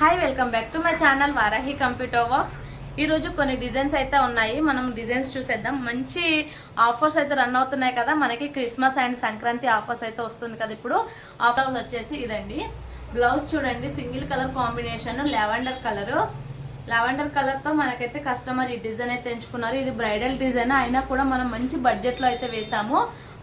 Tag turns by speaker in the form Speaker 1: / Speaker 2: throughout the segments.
Speaker 1: Hi welcome back to my channel Varahi computer works ఈరోజు కొన్ని designs అయితే ఉన్నాయి. మనం డిజైన్స్ చూసేద్దాం. మంచి ఆఫర్స్ అయితే రన్ అవుతున్నాయి కదా. మనకి క్రిస్మస్ అండ్ సంక్రాంతి ఆఫర్స్ అయితే వస్తుంది కదా ఇప్పుడు. ఆఫర్స్ వచ్చేసి ఇదండి. బ్లౌజ్ చూడండి single colour combination lavender colour lavender కలర్తో మనకైతే కస్టమర్ ఈ డిజైన్ అయితే ఎంచుకున్నారు. ఇది బ్రైడల్ డిజైన్ అయినా కూడా మనం మంచి బడ్జెట్లో అయితే వేసాము.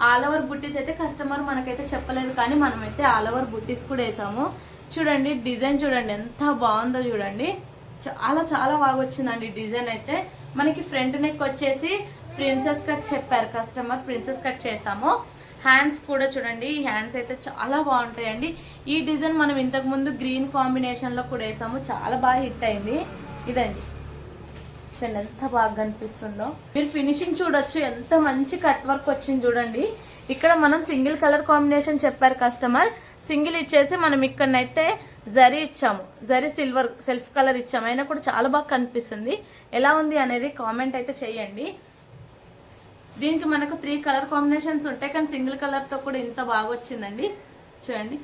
Speaker 1: ఆల్ ఓవర్ బుట్టీస్ అయితే కస్టమర్ మనకైతే చెప్పలేదు కానీ మనమైతే ఆల్ ఓవర్ బుట్టీస్ కూడా వేసాము. చూడండి డిజైన్ చూడండి ఎంత బాగుందో చూడండి. చాలా చాలా బాగా వచ్చిందండి డిజైన్ అయితే. మనకి ఫ్రంట్ నెక్ వచ్చేసి ప్రిన్సెస్ కట్ చెప్పారు కస్టమర్ ప్రిన్సెస్ కట్ చేసాము హ్యాండ్స్ కూడా చూడండి ఈ హ్యాండ్స్ అయితే చాలా బాగుంటాయండి. ఈ డిజైన్ మనం ఇంతకుముందు గ్రీన్ కాంబినేషన్లో కూడా వేసాము. చాలా బాగా హిట్ అయింది. ఇదండి. చూడండి ఎంత బాగా కనిపిస్తుందో. మీరు ఫినిషింగ్ చూడొచ్చు. ఎంత మంచి కట్ వర్క్ వచ్చింది చూడండి. ఇక్కడ మనం సింగిల్ కలర్ కాంబినేషన్ చెప్పారు కస్టమర్. సింగిల్ ఇచ్చేసి మనం ఇక్కడనైతే జరీ ఇచ్చాము. జరీ సిల్వర్ సెల్ఫ్ కలర్ ఇచ్చాము. అయినా కూడా చాలా బాగా కనిపిస్తుంది. ఎలా ఉంది అనేది కామెంట్ అయితే చేయండి. దీనికి మనకు త్రీ కలర్ కాంబినేషన్స్ ఉంటాయి కానీ సింగిల్ కలర్తో కూడా ఇంత బాగా వచ్చిందండి. చూడండి.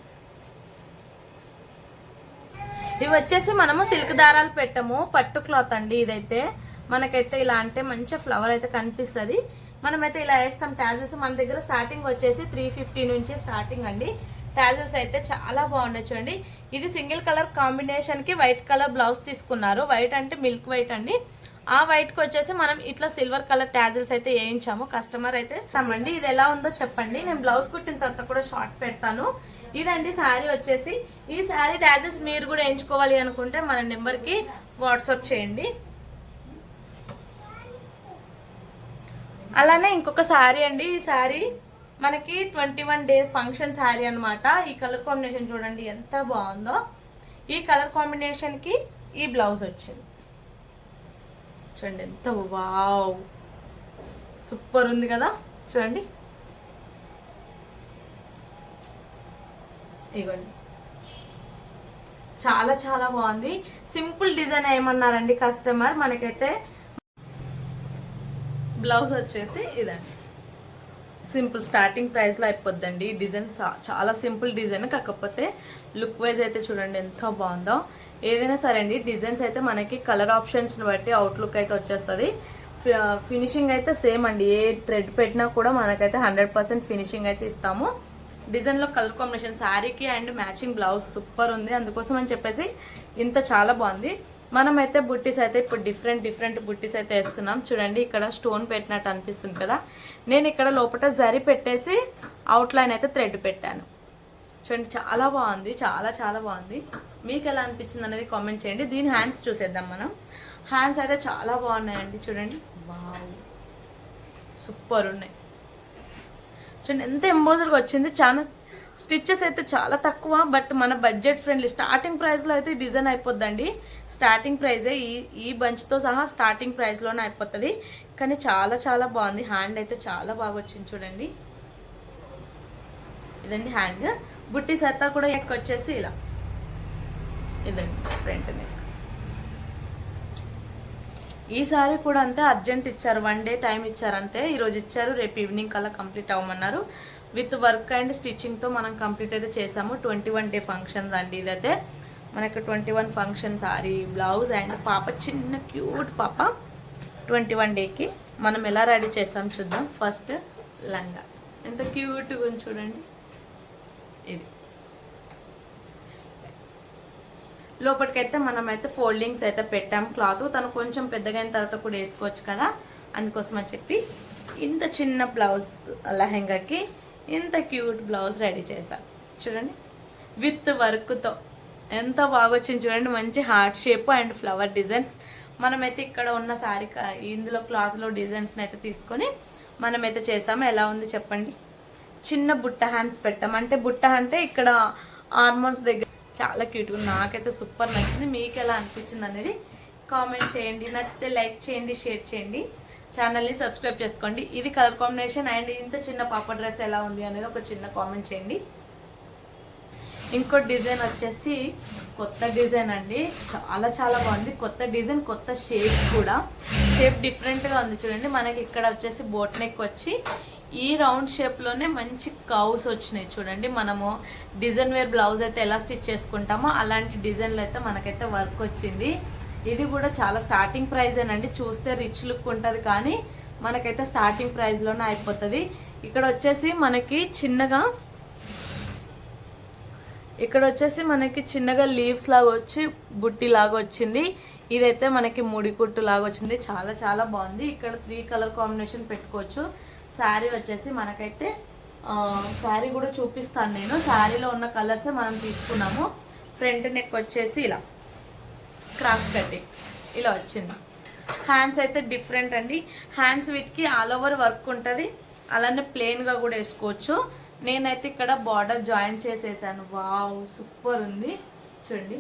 Speaker 1: ఇవి వచ్చేసి మనము సిల్క్ దారాలు పెట్టము. పట్టు క్లాత్ అండి ఇదైతే. మనకైతే ఇలా అంటే మంచి ఫ్లవర్ అయితే కనిపిస్తుంది. మనమైతే ఇలా వేస్తాం. ట్యాజెస్ మన దగ్గర స్టార్టింగ్ వచ్చేసి త్రీ ఫిఫ్టీ నుంచే స్టార్టింగ్ అండి. టాజల్స్ అయితే చాలా బాగున్నాయి చూడండి. ఇది సింగిల్ కలర్ కాంబినేషన్కి వైట్ కలర్ బ్లౌజ్ తీసుకున్నారు. వైట్ అంటే మిల్క్ వైట్ అండి. ఆ వైట్కి వచ్చేసి మనం ఇట్లా సిల్వర్ కలర్ టాజల్స్ అయితే వేయించాము. కస్టమర్ అయితే తమ్మండి ఇది ఎలా ఉందో చెప్పండి. నేను బ్లౌజ్ కుట్టిన తర్వాత కూడా షార్ట్ పెడతాను. ఇదండి శారీ వచ్చేసి. ఈ శారీ టాజల్స్ మీరు కూడా వేయించుకోవాలి అనుకుంటే మన నెంబర్కి వాట్సాప్ చేయండి. అలానే ఇంకొక శారీ అండి. ఈ శారీ మనకి twenty one day function sari అనమాట ఈ కలర్ కాంబినేషన్ చూడండి ఎంత బాగుందో. ఈ కలర్ కాంబినేషన్కి ఈ బ్లౌజ్ వచ్చింది. చూడండి ఎంత వావ్. సూపర్ ఉంది కదా. చూడండి. ఇగోండి. చాలా చాలా బాగుంది. సింపుల్ డిజైన్ ఏమన్నారండి కస్టమర్? మనకైతే బ్లౌజ్ వచ్చేసి ఇదండి. సింపుల్ స్టార్టింగ్ ప్రైస్లో అయిపోద్దండి. ఈ డిజైన్ చాలా సింపుల్ డిజైన్. కాకపోతే లుక్ వైజ్ అయితే చూడండి ఎంత బాగుందో. ఏదైనా సరే అండి డిజైన్స్ అయితే మనకి కలర్ ఆప్షన్స్ని బట్టి అవుట్లుక్ అయితే వచ్చేస్తుంది. ఫినిషింగ్ అయితే సేమ్ అండి. ఏ థ్రెడ్ పెట్టినా కూడా మనకైతే హండ్రెడ్ పర్సెంట్ ఫినిషింగ్ అయితే ఇస్తాము. డిజైన్లో కలర్ కాంబినేషన్ శారీకి అండ్ మ్యాచింగ్ బ్లౌజ్ సూపర్ ఉంది. అందుకోసం అని చెప్పేసి ఇంత చాలా బాగుంది. మనమైతే బుట్టీస్ అయితే ఇప్పుడు డిఫరెంట్ డిఫరెంట్ బుట్టీస్ అయితే వేస్తున్నాం. చూడండి ఇక్కడ స్టోన్ పెట్టినట్టు అనిపిస్తుంది కదా. నేను ఇక్కడ లోపల జరి పెట్టేసి అవుట్ లైన్ అయితే థ్రెడ్ పెట్టాను. చూడండి చాలా బాగుంది చాలా చాలా బాగుంది. మీకు ఎలా అనిపించింది అనేది కామెంట్ చేయండి. దీని హ్యాండ్స్ చూసేద్దాం మనం. హ్యాండ్స్ అయితే చాలా బాగున్నాయండి చూడండి. వావ్ సూపర్ ఉన్నాయి. చూడండి ఎంత ఎంబోజర్గా వచ్చింది. చాలా స్టిచ్చెస్ అయితే చాలా తక్కువ బట్ మన బడ్జెట్ ఫ్రెండ్లీ. స్టార్టింగ్ ప్రైస్లో అయితే డిజైన్ అయిపోద్దండి. స్టార్టింగ్ ప్రైజే ఈ ఈ బంచ్తో సహా స్టార్టింగ్ ప్రైస్లోనే అయిపోతుంది. కానీ చాలా చాలా బాగుంది. హ్యాండ్ అయితే చాలా బాగా వచ్చింది చూడండి. ఇదండి హ్యాండ్. బుట్టి సత్తా కూడా నెక్ వచ్చేసి ఇలా. ఇదండి ఫ్రంట్ నెక్. ఈసారి కూడా అంతే అర్జెంట్ ఇచ్చారు. వన్ డే టైం ఇచ్చారు అంతే. ఈరోజు ఇచ్చారు. రేపు ఈవినింగ్ కల్లా కంప్లీట్ అవ్వమన్నారు. విత్ వర్క్ అండ్ స్టిచ్చింగ్తో మనం కంప్లీట్ అయితే చేసాము. ట్వంటీ వన్ డే ఫంక్షన్స్ అండి ఇదైతే. మనకి twenty one function sari blouse and పాప చిన్న క్యూట్ పాప ట్వంటీ వన్ డేకి. మనం ఎలా రెడీ చేసాం చూద్దాం. ఫస్ట్ లంగా. ఎంత క్యూట్గా ఉంది చూడండి. ఇది. లోపలికైతే మనం అయితే ఫోల్డింగ్స్ అయితే పెట్టాం. క్లాత్ తను కొంచెం పెద్దగా అయిన తర్వాత కూడా వేసుకోవచ్చు కదా. అందుకోసం అని చెప్పి ఇంత చిన్న బ్లౌజ్ లెహెంగాకి ఇంత క్యూట్ బ్లౌజ్ రెడీ చేశాను చూడండి. విత్ వర్క్తో. ఎంత బాగా వచ్చింది చూడండి. మంచి heart shape and flower designs. మనమైతే ఇక్కడ ఉన్న సారీ ఇందులో క్లాత్లో డిజైన్స్ని అయితే తీసుకొని మనమైతే చేసాము ఎలా ఉంది చెప్పండి? చిన్న బుట్ట హ్యాండ్స్ పెట్టాం. అంటే బుట్ట అంటే ఇక్కడ ఆర్మోన్స్ దగ్గర చాలా క్యూట్గా ఉంది. నాకైతే సూపర్ నచ్చింది. మీకు ఎలా అనిపించింది అనేది కామెంట్ చేయండి. నచ్చితే లైక్ చేయండి షేర్ చేయండి. ఛానల్ని సబ్స్క్రైబ్ చేసుకోండి. ఇది కలర్ కాంబినేషన్ అండ్ ఇంత చిన్న పాప డ్రెస్ ఎలా ఉంది అనేది ఒక చిన్న కామెంట్ చేయండి. ఇంకో డిజైన్ వచ్చేసి కొత్త డిజైన్ అండి. చాలా చాలా బాగుంది. కొత్త డిజైన్ కొత్త షేప్ కూడా. షేప్ డిఫరెంట్గా ఉంది చూడండి. మనకి ఇక్కడ వచ్చేసి బోట్ నెక్ వచ్చి ఈ రౌండ్ షేప్లోనే మంచి కౌస్ వచ్చినాయి చూడండి. మనము డిజైన్ వేర్ బ్లౌజ్ అయితే ఎలా స్టిచ్ చేసుకుంటామో అలాంటి డిజైన్లు అయితే మనకైతే వర్క్ వచ్చింది. ఇది కూడా చాలా స్టార్టింగ్ ప్రైజేనండి చూస్తే రిచ్ లుక్ ఉంటుంది కానీ మనకైతే స్టార్టింగ్ ప్రైస్లోనే అయిపోతుంది. ఇక్కడ వచ్చేసి మనకి చిన్నగా ఇక్కడ వచ్చేసి మనకి చిన్నగా లీవ్స్ లాగా వచ్చి బుట్టి లాగా వచ్చింది. ఇదైతే మనకి ముడి కుట్టు లాగా వచ్చింది. చాలా చాలా బాగుంది. ఇక్కడ త్రీ కలర్ కాంబినేషన్ పెట్టుకోవచ్చు. శారీ వచ్చేసి మనకైతే శారీ కూడా చూపిస్తాను నేను. శారీలో ఉన్న కలర్సే మనం తీసుకున్నాము. ఫ్రంట్ నెక్ వచ్చేసి ఇలా. క్రాస్ కటింగ్ ఇలా వచ్చింది. హ్యాండ్స్ అయితే డిఫరెంట్ అండి. హ్యాండ్స్ వీటికి ఆల్ ఓవర్ వర్క్ ఉంటుంది. అలానే ప్లెయిన్గా కూడా వేసుకోవచ్చు. నేనైతే ఇక్కడ బార్డర్ జాయిన్ చేసేసాను. వావ్ సూపర్ ఉంది. చూడండి.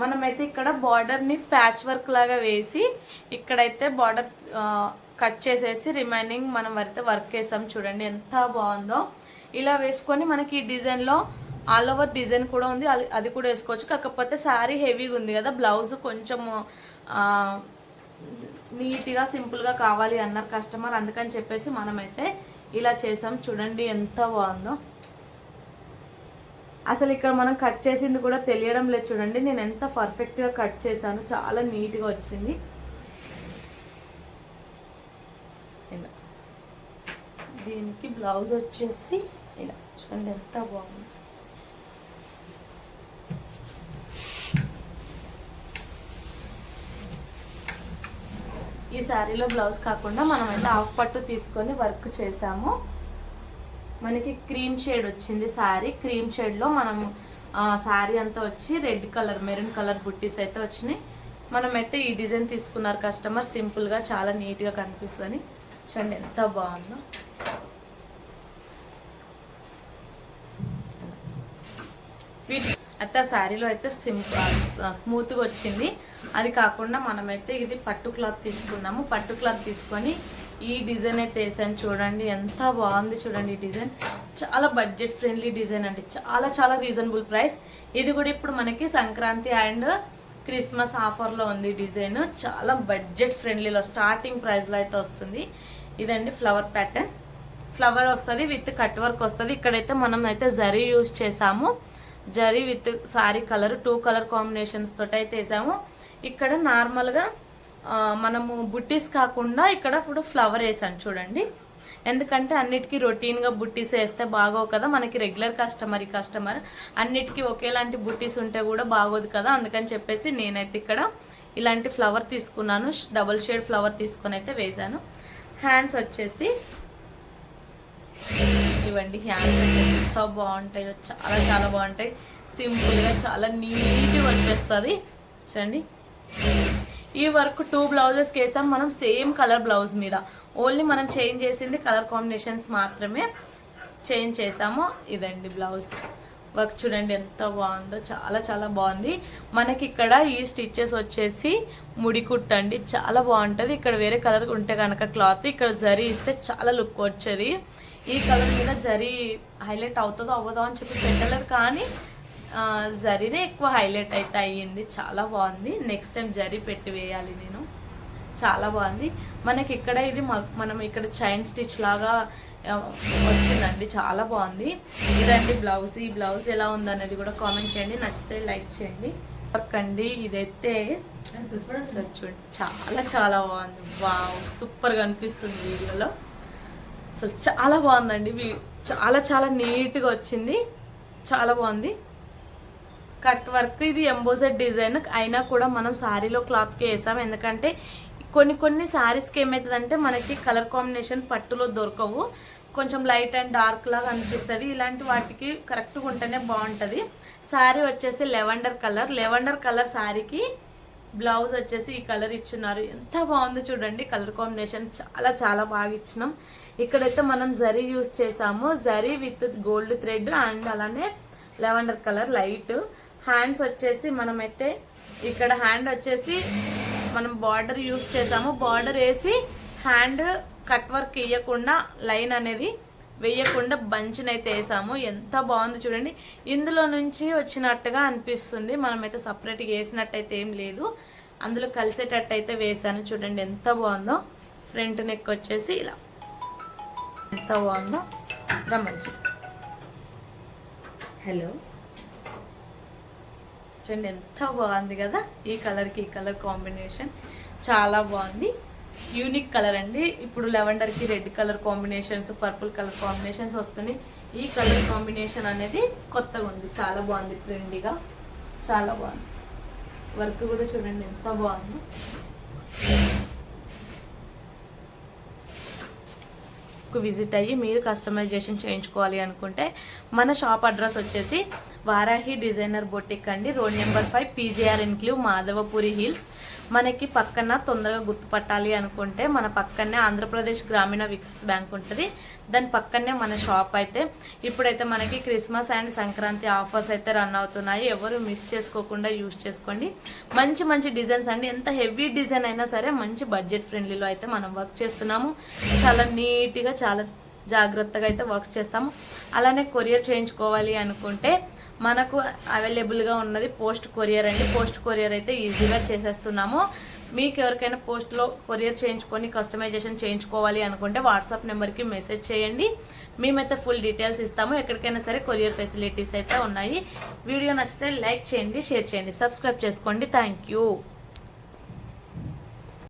Speaker 1: మనమైతే ఇక్కడ బార్డర్ని ప్యాచ్ వర్క్ లాగా వేసి ఇక్కడైతే బార్డర్ కట్ చేసేసి రిమైనింగ్ మనం అయితే వర్క్ వేసాం చూడండి ఎంత బాగుందో. ఇలా వేసుకొని మనకి ఈ డిజైన్లో ఆల్ ఓవర్ డిజైన్ కూడా ఉంది. అది అది కూడా వేసుకోవచ్చు. కాకపోతే శారీ హెవీగా ఉంది కదా. బ్లౌజ్ కొంచెము నీట్గా సింపుల్గా కావాలి అన్నారు కస్టమర్. అందుకని చెప్పేసి మనమైతే ఇలా చేసాం. చూడండి ఎంత బాగుందో. అసలు ఇక్కడ మనం కట్ చేసింది కూడా తెలియడం లేదు చూడండి. నేను ఎంత పర్ఫెక్ట్గా కట్ చేశాను. చాలా నీట్గా వచ్చింది. ఇలా. దీనికి బ్లౌజ్ వచ్చేసి ఇలా. చూడండి ఎంత బాగుంది. ఈ శారీలో బ్లౌజ్ కాకుండా మనం అయితే హాఫ్ పట్టు తీసుకొని వర్క్ చేసాము మనకి క్రీమ్ షేడ్ వచ్చింది శారీ. క్రీమ్ షేడ్లో మనం శారీ అంతా వచ్చి రెడ్ కలర్ మెరూన్ కలర్ బుట్టీస్ అయితే వచ్చినాయి. మనమైతే ఈ డిజైన్ తీసుకున్నారు కస్టమర్. సింపుల్గా చాలా నీట్గా కనిపిస్తుంది. చూడండి ఎంత బాగుందో వీటి అయితే ఆ శారీలో అయితే సింపుల్ స్మూత్గా వచ్చింది. అది కాకుండా మనమైతే ఇది పట్టు క్లాత్ తీసుకున్నాము. పట్టు క్లాత్ తీసుకొని ఈ డిజైన్ అయితే వేసాను. చూడండి ఎంత బాగుంది చూడండి ఈ డిజైన్. చాలా బడ్జెట్ ఫ్రెండ్లీ డిజైన్ అండి. చాలా చాలా రీజనబుల్ ప్రైస్ ఇది కూడా ఇప్పుడు మనకి సంక్రాంతి అండ్ క్రిస్మస్ ఆఫర్లో ఉంది డిజైన్. చాలా బడ్జెట్ ఫ్రెండ్లీలో స్టార్టింగ్ ప్రైస్లో అయితే వస్తుంది. ఇదండి ఫ్లవర్ ప్యాటర్న్ ఫ్లవర్ వస్తుంది విత్ కట్ వర్క్ వస్తుంది. ఇక్కడైతే మనం అయితే జరీ యూజ్ చేసాము. Zari with sari colour two colour combinations తోటి అయితే వేసాము. ఇక్కడ నార్మల్గా మనము బుట్టీస్ కాకుండా ఇక్కడ ఇప్పుడు ఫ్లవర్ వేసాను చూడండి. ఎందుకంటే అన్నిటికీ రొటీన్గా బుట్టీస్ వేస్తే బాగోవు కదా మనకి రెగ్యులర్ కస్టమర్ ఈ కస్టమర్ అన్నిటికీ ఒకేలాంటి బుట్టీస్ ఉంటే కూడా బాగోదు కదా అందుకని చెప్పేసి నేనైతే ఇక్కడ ఇలాంటి ఫ్లవర్ తీసుకున్నాను డబల్ షేడ్ ఫ్లవర్ తీసుకొని అయితే వేశాను హ్యాండ్స్ వచ్చేసి ఇవ్వండి. హ్యాండ్స్ అయితే ఎంత బాగుంటాయో చాలా చాలా బాగుంటాయి. సింపుల్గా చాలా నీట్గా వచ్చేస్తుంది. చూడండి. ఈ వర్క్ టూ బ్లౌజెస్కి వేసాం మనం సేమ్ కలర్ బ్లౌజ్ మీద. ఓన్లీ మనం చేంజ్ చేసింది కలర్ కాంబినేషన్స్ మాత్రమే చేంజ్ చేసాము. ఇదండి బ్లౌజ్. వర్క్ చూడండి ఎంత బాగుందో చాలా చాలా బాగుంది. మనకి ఇక్కడ ఈ స్టిచ్చెస్ వచ్చేసి ముడి కుట్టండి చాలా బాగుంటుంది. ఇక్కడ వేరే కలర్ ఉంటే కనుక క్లాత్ ఇక్కడ జరీ ఇస్తే చాలా లుక్ వచ్చేది. ఈ కలర్ మీద జరీ హైలైట్ అవుతుందో అవ్వదో అని చెప్పి పెట్టలేదు కానీ జరీనే ఎక్కువ హైలైట్ అయితే అయ్యింది. చాలా బాగుంది. నెక్స్ట్ టైం జరీ పెట్టి వేయాలి నేను. చాలా బాగుంది. మనకి ఇక్కడ ఇది మనం ఇక్కడ చైన్ స్టిచ్ లాగా వచ్చిందండి. చాలా బాగుంది. ఇదండి బ్లౌజ్. ఈ బ్లౌజ్ ఎలా ఉందనేది కూడా కామెంట్ చేయండి. నచ్చితే లైక్ చేయండి. వర్క్ అండి. ఇదైతే చూడండి చాలా చాలా బాగుంది. వావ్! సూపర్గా అనిపిస్తుంది వీడియోలో. అసలు చాలా బాగుందండి. చాలా చాలా నీట్గా వచ్చింది. చాలా బాగుంది. కట్ వర్క్ ఇది ఎంబోజెడ్ డిజైన్. అయినా కూడా మనం శారీలో క్లాత్కి వేసాం. ఎందుకంటే కొన్ని కొన్ని శారీస్కి ఏమవుతుందంటే మనకి కలర్ కాంబినేషన్ పట్టులో దొరకవు. కొంచెం లైట్ అండ్ డార్క్ లాగా అనిపిస్తుంది. ఇలాంటి వాటికి కరెక్ట్గా ఉంటేనే బాగుంటుంది. శారీ వచ్చేసి లెవెండర్ కలర్. లెవెండర్ కలర్ శారీకి బ్లౌజ్ వచ్చేసి ఈ కలర్ ఇచ్చున్నారు. ఎంత బాగుంది చూడండి. కలర్ కాంబినేషన్ చాలా చాలా బాగా ఇచ్చినాం. ఇక్కడైతే మనం జరీ యూస్ చేసాము. Zari with gold thread and అలానే లెవెండర్ కలర్ లైట్. హ్యాండ్స్ వచ్చేసి మనమైతే ఇక్కడ హ్యాండ్ వచ్చేసి మనం బార్డర్ యూస్ చేసాము. బార్డర్ వేసి హ్యాండ్ కట్ వర్క్ ఇవ్వకుండా లైన్ అనేది వేయకుండా బంచ్నైతే వేసాము. ఎంత బాగుంది చూడండి. ఇందులో నుంచి వచ్చినట్టుగా అనిపిస్తుంది. మనమైతే సపరేట్గా వేసినట్టయితే ఏం లేదు. అందులో కలిసేటట్టు అయితే వేసాను. చూడండి ఎంత బాగుందో. ఫ్రంట్ నెక్ వచ్చేసి ఇలా. ఎంత బాగుందో. రమ్మంచి హలో చూడండి ఎంత బాగుంది కదా. ఈ కలర్కి ఈ కలర్ కాంబినేషన్ చాలా బాగుంది. యూనిక్ కలర్ అండి. ఇప్పుడు లెవెండర్కి red colour combinations purple colour combinations వస్తున్నాయి. ఈ కలర్ కాంబినేషన్ అనేది కొత్తగా ఉంది. చాలా బాగుంది ట్రెండీగా. చాలా బాగుంది. వర్క్ కూడా చూడండి ఎంత బాగుంది. విజిట్ అయ్యి మీరు కస్టమైజేషన్ చేయించుకోవాలి అనుకుంటే మన షాప్ అడ్రస్ వచ్చేసి వారాహి డిజైనర్ బొటిక్ అండి. Road number five PJR enclave Madhavapuri hills. మనకి పక్కన తొందరగా గుర్తుపట్టాలి అనుకుంటే మన పక్కనే ఆంధ్రప్రదేశ్ గ్రామీణ వికాస్ బ్యాంక్ ఉంటుంది. దాని పక్కనే మన షాప్ అయితే. ఇప్పుడైతే మనకి క్రిస్మస్ అండ్ సంక్రాంతి ఆఫర్స్ అయితే రన్ అవుతున్నాయి. ఎవరు మిస్ చేసుకోకుండా యూజ్ చేసుకోండి. మంచి మంచి డిజైన్స్ అండి. ఎంత హెవీ డిజైన్ అయినా సరే మంచి బడ్జెట్ ఫ్రెండ్లీలో అయితే మనం వర్క్ చేస్తున్నాము. చాలా నీట్గా చాలా జాగ్రత్తగా అయితే వర్క్ చేస్తాము. అలానే కొరియర్ చేయించుకోవాలి అనుకుంటే మనకు అవైలబుల్గా ఉన్నది పోస్ట్ కొరియర్ అండి. పోస్ట్ కొరియర్ అయితే ఈజీగా చేసేస్తున్నాము. మీకు ఎవరికైనా పోస్ట్లో కొరియర్ చేయించుకొని కస్టమైజేషన్ చేయించుకోవాలి అనుకుంటే వాట్సాప్ నెంబర్కి మెసేజ్ చేయండి. మేమైతే ఫుల్ డీటెయిల్స్ ఇస్తాము. ఎక్కడికైనా సరే కొరియర్ ఫెసిలిటీస్ అయితే ఉన్నాయి. వీడియో నచ్చితే లైక్ చేయండి షేర్ చేయండి సబ్స్క్రైబ్ చేసుకోండి. Thank you